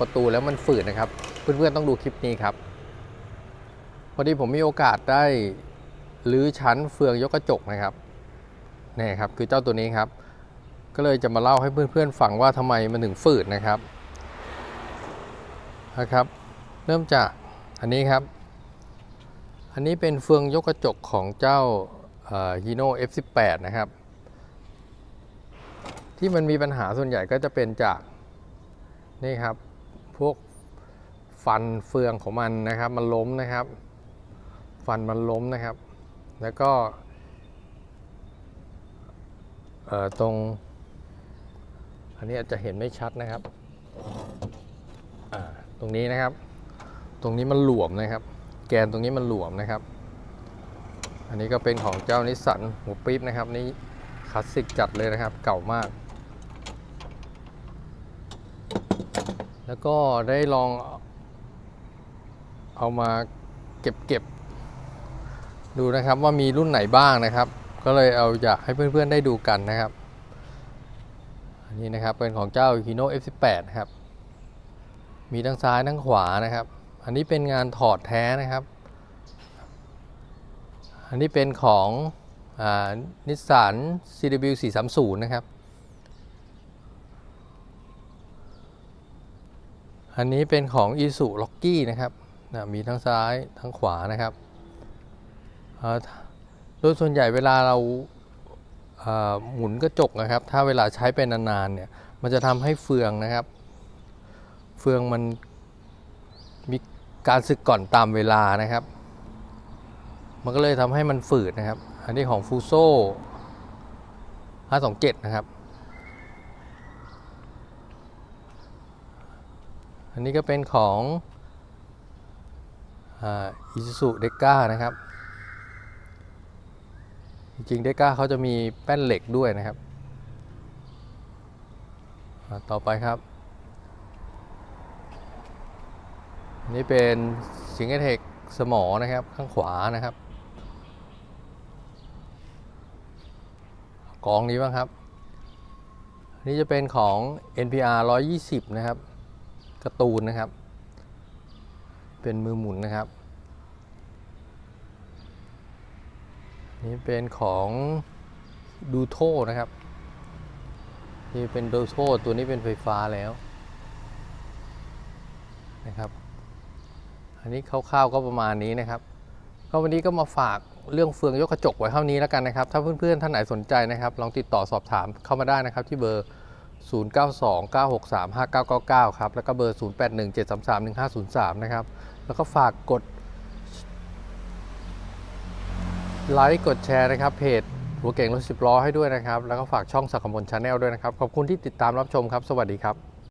ประตูแล้วมันฝืดนะครับ เพื่อนๆต้องดูคลิปนี้ครับ พอดีผมมีโอกาสได้รื้อชั้นเฟืองยกกระจกนะครับนี่ครับคือเจ้าตัวนี้ครับ ก็เลยจะมาเล่าให้เพื่อนๆฟังว่าทำไมมันถึงฝืดนะครับนะครับ เริ่มจากอันนี้ครับ อันนี้เป็นเฟืองยกกระจกของเจ้าฮีโน่ F18 นะครับ ที่มันมีปัญหาส่วนใหญ่ก็จะเป็นจากนี่ครับ พวกฟันเฟืองของมันนะครับ มันล้มนะครับ ฟันมันล้มนะครับ แล้วก็ตรง อันนี้อาจจะเห็นไม่ชัดนะครับตรงนี้นะครับ ตรงนี้มันหลวมนะครับ แกนตรงนี้มันหลวมนะครับ อันนี้ก็เป็นของเจ้านิสสันหัวปี๊บนะครับนี่คลาสสิกจัดเลยนะครับ เก่ามาก แล้วก็ได้ลองเอามาเก็บเก็บดูนะครับว่ามีรุ่นไหนบ้างนะครับ ก็เลยเอาอยากให้เพื่อนๆได้ดูกันนะครับอันนี้นะครับเป็นของเจ้า Hino F18 นะครับ มีทั้งซ้ายทั้งขวานะครับ อันนี้เป็นงานถอดแท้นะครับ อันนี้เป็นของนิสสัน CW 430 นะครับ อันนี้เป็นของ i s u l o c k y นะครับนะมีทั้งซ้ายทั้งขวานะครับโดยส่วนใหญ่เวลาเราเอ่อหมุนกระจกนะครับ ถ้าเวลาใช้ไปนานๆเนี่ย มันจะทำให้เฟืองนะครับ เฟืองมันมีการสึกก่อนตามเวลานะครับ มันก็เลยทำให้มันฝืดนะครับ อันนี้ของฟูโซ่527 นะครับ นนี้ก็เป็นของอิซูซูเดก้านะครับ จริงๆเดก้าเขาจะมีแป้นเหล็กด้วยนะครับ ต่อไปครับนนี้เป็นสิงห์เทคสมอนะครับ ข้างขวานะครับ กองนี้บ้างครับนนี้จะเป็นของ NPR 120 นะครับ การ์ตูนนะครับ เป็นมือหมุนนะครับ นี่เป็นของดูโทนะครับ นี่เป็นดูโทตัวนี้เป็นไฟฟ้าแล้วนะครับ อันนี้คร่าวๆก็ประมาณนี้นะครับก็วันนี้ก็มาฝากเรื่องเฟืองยกกระจกไว้เท่านี้แล้วกันนะครับ ถ้าเพื่อนๆท่านไหนสนใจนะครับ ลองติดต่อสอบถามเข้ามาได้นะครับที่เบอร์ 0929635999 ครับ แล้วก็เบอร์ 0817331503 นะครับ แล้วก็ฝากกดไลค์กดแชร์นะครับ เพจหัวเก่งรถสิบล้อให้ด้วยนะครับ แล้วก็ฝากช่องสักขมลชาแนลด้วยนะครับ ขอบคุณที่ติดตามรับชมครับ สวัสดีครับ